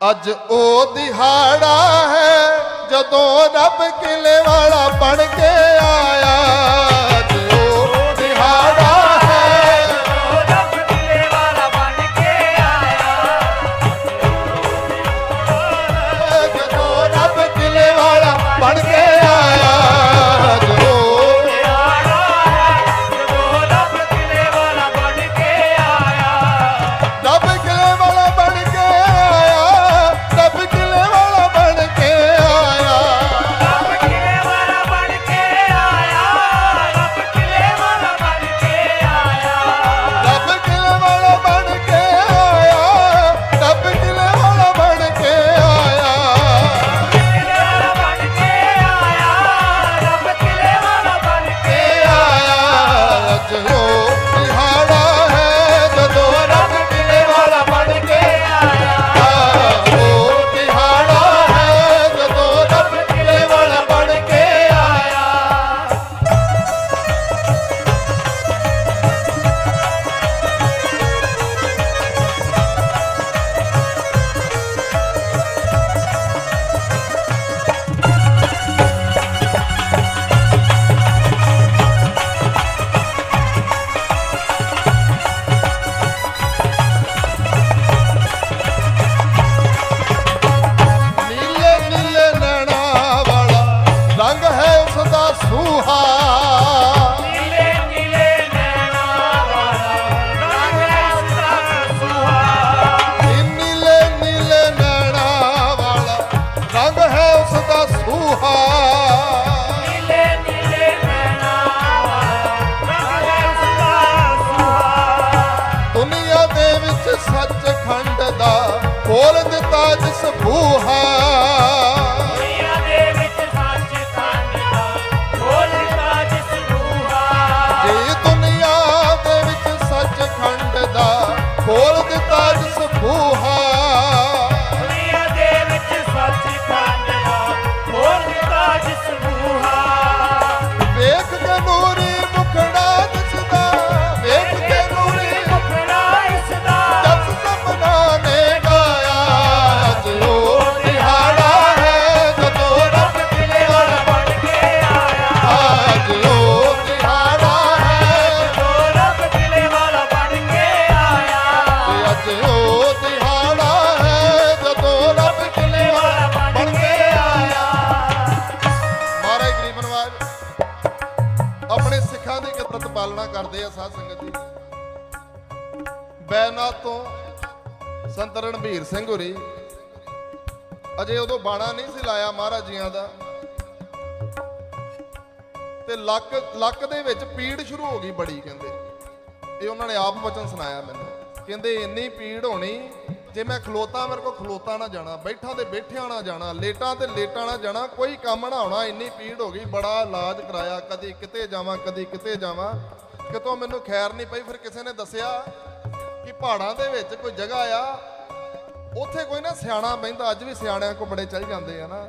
ਅੱਜ ਉਹ ਦਿਹਾੜਾ ਹੈ ਜਦੋਂ ਰੱਬ ਕਿਲੇ ਵਾਲਾ ਬਣ ਕੇ ਆਇਆ। ਖੋਲ ਦਿੱਤਾ ਜਿਸ ਬੂਹਾ ਬੈਨਾਥ ਤੋਂ ਸੰਤ ਰਣਬੀਰ ਸਿੰਘ ਹੋਰੀ। ਅਜੇ ਉਦੋਂ ਬਾਣਾ ਨਹੀਂ ਸੀ ਲਾਇਆ ਮਹਾਰਾਜ ਜੀਆਂ ਦਾ। ਤੇ ਲੱਕ ਲੱਕ ਦੇ ਵਿੱਚ ਪੀੜ ਸ਼ੁਰੂ ਹੋ ਗਈ ਬੜੀ ਕਹਿੰਦੇ। ਇਹ ਉਹਨਾਂ ਨੇ ਆਪ ਵਚਨ ਸੁਣਾਇਆ ਮੈਨੂੰ। ਕਹਿੰਦੇ, ਇੰਨੀ ਪੀੜ ਹੋਣੀ, ਜੇ ਮੈਂ ਖਲੋਤਾ, ਮੇਰੇ ਕੋ ਖਲੋਤਾ ਨਾ ਜਾਣਾ, ਬੈਠਾ ਤੇ ਬੈਠਿਆ ਨਾ ਜਾਣਾ, ਲੇਟਾਂ ਤੇ ਲੇਟਾਂ ਨਾ ਜਾਣਾ, ਕੋਈ ਕੰਮ ਨਾ ਹੋਣਾ, ਇੰਨੀ ਪੀੜ ਹੋ ਗਈ, ਬੜਾ ਇਲਾਜ ਕਰਾਇਆ, ਕਦੀ ਕਿਤੇ ਜਾਵਾਂ, ਕਦੀ ਕਿਤੇ ਜਾਵਾਂ। ਕਿਤੋਂ ਮੈਨੂੰ ਖੈਰ ਨਹੀਂ ਪਈ, ਫਿਰ ਕਿਸੇ ਨੇ ਦੱਸਿਆ ਕਿ ਪਹਾੜਾਂ ਦੇ ਵਿੱਚ ਕੋਈ ਜਗ੍ਹਾ ਆ, ਉੱਥੇ ਕੋਈ ਨਾ ਸਿਆਣਾ ਬਹਿੰਦਾ, ਅੱਜ ਵੀ ਸਿਆਣਿਆਂ ਕੋ ਬੜੇ ਚੱਲ ਜਾਂਦੇ ਆ ਨਾ।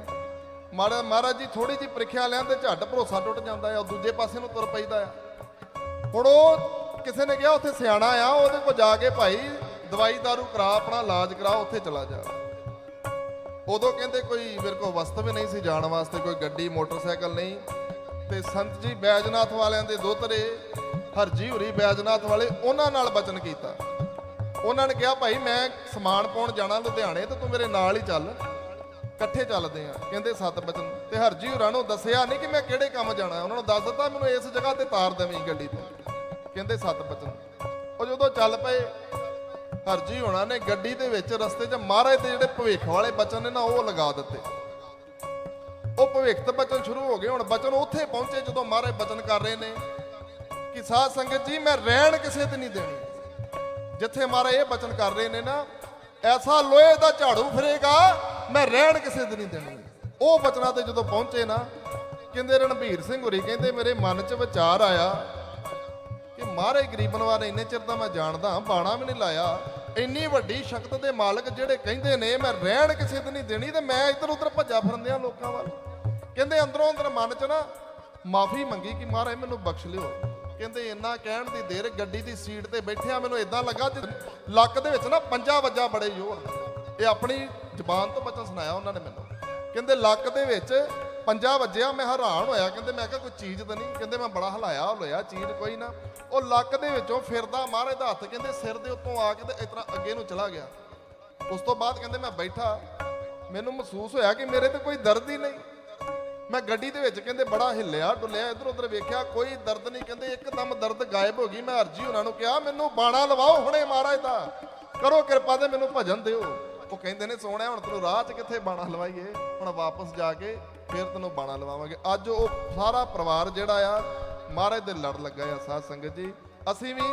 ਮਹਾਰਾਜ ਮਹਾਰਾਜ ਜੀ ਥੋੜੀ ਜੀ ਪ੍ਰੀਖਿਆ ਲੈਣ ਤੇ ਝੱਟ ਭਰੋਸਾ ਟੁੱਟ ਜਾਂਦਾ ਆ, ਉਹ ਦੂਜੇ ਪਾਸੇ ਨੂੰ ਤੁਰ ਪੈਂਦਾ ਆ। ਹੁਣ ਉਹ ਕਿਸੇ ਨੇ ਕਿਹਾ ਉੱਥੇ ਸਿਆਣਾ ਆ, ਉਹਦੇ ਕੋਲ ਜਾ ਕੇ ਭਾਈ ਦਵਾਈ ਦਾਰੂ ਕਰਾ, ਆਪਣਾ ਇਲਾਜ ਕਰਾ, ਉੱਥੇ ਚਲਾ ਜਾ। ਉਦੋਂ ਕਹਿੰਦੇ ਕੋਈ ਮੇਰੇ ਕੋਲ ਵਸਤ ਵੀ ਨਹੀਂ ਸੀ ਜਾਣ ਵਾਸਤੇ, ਕੋਈ ਗੱਡੀ, ਮੋਟਰਸਾਈਕਲ ਨਹੀਂ। ਤੇ ਸੰਤ ਜੀ ਬੈਜਨਾਥ ਵਾਲਿਆਂ ਦੇ ਦੋਤਰੇ ਹਰਜੀ ਹੁਰੀ ਬੈਜਨਾਥ ਵਾਲੇ, ਉਹਨਾਂ ਨਾਲ ਬਚਨ ਕੀਤਾ। ਉਹਨਾਂ ਨੇ ਕਿਹਾ, ਭਾਈ, ਮੈਂ ਸਮਾਨ ਪਾਉਣ ਜਾਣਾ ਲੁਧਿਆਣੇ, ਤੇ ਤੂੰ ਮੇਰੇ ਨਾਲ ਹੀ ਚੱਲ। ਇਕੱਠੇ ਚੱਲਦੇ ਆ। ਕਹਿੰਦੇ ਸਤ ਬਚਨ। ਤੇ ਹਰਜੀ ਹੋਰਾਂ ਨੂੰ ਦੱਸਿਆ ਨਹੀਂ ਕਿ ਮੈਂ ਕਿਹੜੇ ਕੰਮ ਜਾਣਾ। ਉਹਨਾਂ ਨੂੰ ਦੱਸ ਦਿੱਤਾ, ਮੈਨੂੰ ਇਸ ਜਗ੍ਹਾ ਤੇ ਤਾਰ ਦੇਵੀਂ ਗੱਡੀ ਤੋਂ। ਕਹਿੰਦੇ ਸਤ ਬਚਨ। ਉਹ ਜਦੋਂ ਚੱਲ ਪਏ ਹਰਜੀ ਹੋਣਾ ਨੇ ਗੱਡੀ ਦੇ ਵਿੱਚ ਰਸਤੇ 'ਚ ਮਹਾਰਾਜ ਦੇ ਜਿਹੜੇ ਭਵਿੱਖ ਵਾਲੇ ਬਚਨ ਨੇ ਨਾ, ਉਹ ਲਗਾ ਦਿੱਤੇ। ਉਹ ਭਵਿੱਖ ਭਵਿੱਖਤ ਬਚਨ ਸ਼ੁਰੂ ਹੋ ਗਏ। ਹੁਣ ਬਚਨ ਉੱਥੇ ਪਹੁੰਚੇ ਜਦੋਂ ਮਹਾਰਾਜ ਬਚਨ ਕਰ ਰਹੇ ਨੇ ਕਿ ਸਾਧ ਸੰਗਤ ਜੀ, ਮੈਂ ਰਹਿਣ ਕਿਸੇ ਤੇ ਨਹੀਂ ਦੇਣੀ। ਜਿੱਥੇ ਮਹਾਰਾਜ ਇਹ ਬਚਨ ਕਰ ਰਹੇ ਨੇ ਨਾ, ਐਸਾ ਲੋਹੇ ਦਾ ਝਾੜੂ ਫਿਰੇਗਾ, ਮੈਂ ਰਹਿਣ ਕਿਸੇ ਦੇ ਨਹੀਂ ਦੇਣੀ। ਉਹ ਬਚਨਾਂ ਤੇ ਜਦੋਂ ਪਹੁੰਚੇ ਨਾ, ਕਹਿੰਦੇ ਰਣਬੀਰ ਸਿੰਘ ਹੋਰੀ ਕਹਿੰਦੇ, ਮੇਰੇ ਮਨ 'ਚ ਵਿਚਾਰ ਆਇਆ ਕਿ ਮਹਾਰਾਜ ਗਰੀਬਨਵਾ ਨੇ ਇੰਨੇ ਚਿਰ ਦਾ ਮੈਂ ਜਾਣਦਾ ਬਾਣਾ ਵੀ ਨਹੀਂ ਲਾਇਆ। ਇੰਨੀ ਵੱਡੀ ਸ਼ਕਤ ਦੇ ਮਾਲਕ ਜਿਹੜੇ ਕਹਿੰਦੇ ਨੇ, ਮੈਂ ਰਹਿਣ ਕਿਸੇ ਦੀ ਨਹੀਂ ਦੇਣੀ ਤੇ ਮੈਂ ਇੱਧਰ ਉੱਧਰ ਭੱਜਾ ਫਿਰਦਿਆਂ ਲੋਕਾਂ ਵੱਲ। ਕਹਿੰਦੇ ਅੰਦਰੋਂ ਅੰਦਰ ਮਨ 'ਚ ਨਾ ਮਾਫੀ ਮੰਗੀ ਕਿ ਮਹਾਰਾਜ ਮੈਨੂੰ ਬਖਸ਼ ਲਿਓ। ਕਹਿੰਦੇ ਇੰਨਾ ਕਹਿਣ ਦੀ ਦੇਰ ਗੱਡੀ ਦੀ ਸੀਟ ਤੇ ਬੈਠਿਆ ਮੈਨੂੰ ਇਦਾਂ ਲੱਗਾ ਜਿ- ਲੱਕ ਦੇ ਵਿੱਚ ਨਾ ਪੰਜਾ ਵੱਜਾ ਬੜੇ ਜ਼ੋਰ ਇਹ ਆਪਣੀ ਜ਼ਬਾਨ ਤੋਂ ਬਚਨ ਸੁਣਾਇਆ ਉਹਨਾਂ ਨੇ ਮੈਨੂੰ। ਕਹਿੰਦੇ ਲੱਕ ਦੇ ਵਿੱਚ ਪੰਜਾ ਵੱਜਿਆ ਮੈਂ ਹੈਰਾਨ ਹੋਇਆ। ਕਹਿੰਦੇ ਮੈਂ ਕਿਹਾ ਕੋਈ ਚੀਜ਼ ਤਾਂ ਨਹੀਂ। ਕਹਿੰਦੇ ਮੈਂ ਬੜਾ ਹਲਾਇਆ ਹਲੋਇਆ ਚੀਜ਼ ਕੋਈ ਨਾ। ਉਹ ਲੱਕ ਦੇ ਵਿੱਚੋਂ ਫਿਰਦਾ ਮਹਾਰਾਜ ਦਾ ਹੱਥ ਕਹਿੰਦੇ ਸਿਰ ਦੇ ਉੱਤੋਂ ਆ ਕੇ ਤੇ ਇਸ ਤਰ੍ਹਾਂ ਅੱਗੇ ਨੂੰ ਚਲਾ ਗਿਆ। ਉਸ ਤੋਂ ਬਾਅਦ ਕਹਿੰਦੇ ਮੈਂ ਬੈਠਾ। ਮੈਨੂੰ ਮਹਿਸੂਸ ਹੋਇਆ ਕਿ ਮੇਰੇ ਤੇ ਕੋਈ ਦਰਦ ਹੀ ਨਹੀਂ। ਮੈਂ ਗੱਡੀ ਦੇ ਵਿੱਚ ਕਹਿੰਦੇ ਬੜਾ ਹਿੱਲਿਆ, ਡੁੱਲਿਆ ਇਧਰ ਉਧਰ ਵੇਖਿਆ, ਕੋਈ ਦਰਦ ਨਹੀਂ, ਕਹਿੰਦੇ ਇੱਕਦਮ ਦਰਦ ਗਾਇਬ ਹੋ ਗਈ। ਮੈਂ ਅਰਜੀ ਉਹਨਾਂ ਨੂੰ ਕਿਹਾ, ਮੈਨੂੰ ਬਾਣਾ ਲਵਾਓ ਹੁਣੇ ਮਹਾਰਾਜ ਦਾ। ਕਰੋ ਕਿਰਪਾ ਤੇ ਮੈਨੂੰ ਭਜਨ ਦਿਓ। ਉਹ ਕਹਿੰਦੇ ਨੇ ਸੋਹਣਿਆ ਹੁਣ ਤੈਨੂੰ ਰਾਹ 'ਚ ਕਿੱਥੇ ਬਾਣਾ ਲਵਾਈਏ? ਹੁਣ ਵਾਪਸ ਜਾ ਕੇ ਫਿਰ ਤੈਨੂੰ ਬਾਣਾ ਲਵਾਵਾਂਗੇ। ਅੱਜ ਉਹ ਸਾਰਾ ਪਰਿਵਾਰ ਜਿਹੜਾ ਆ, ਮਹਾਰਾਜ ਦੇ ਲੜ ਲੱਗਾ ਆ, ਸਾਧ ਸੰਗਤ ਜੀ। ਅਸੀਂ ਵੀ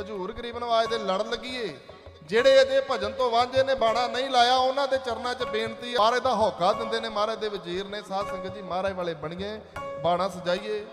ਹਜੂਰ ਗਰੀਬ ਨਵਾਜ ਦੇ ਲੜ ਲੱਗੀਏ। ਜਿਹੜੇ ਅਜੇ ਭਜਨ ਤੋਂ ਵਾਂਝੇ ਨੇ, ਬਾਣਾ ਨਹੀਂ ਲਾਇਆ, ਉਹਨਾਂ ਦੇ ਚਰਨਾਂ 'ਚ ਬੇਨਤੀ ਮਹਾਰਾਜ ਦਾ ਹੌਕਾ ਦਿੰਦੇ ਨੇ, ਮਹਾਰਾਜ ਦੇ ਵਜ਼ੀਰ ਨੇ, ਸਾਧ ਸੰਗਤ ਜੀ, ਮਹਾਰਾਜ ਵਾਲੇ ਬਣੀਏ, ਬਾਣਾ ਸਜਾਈਏ।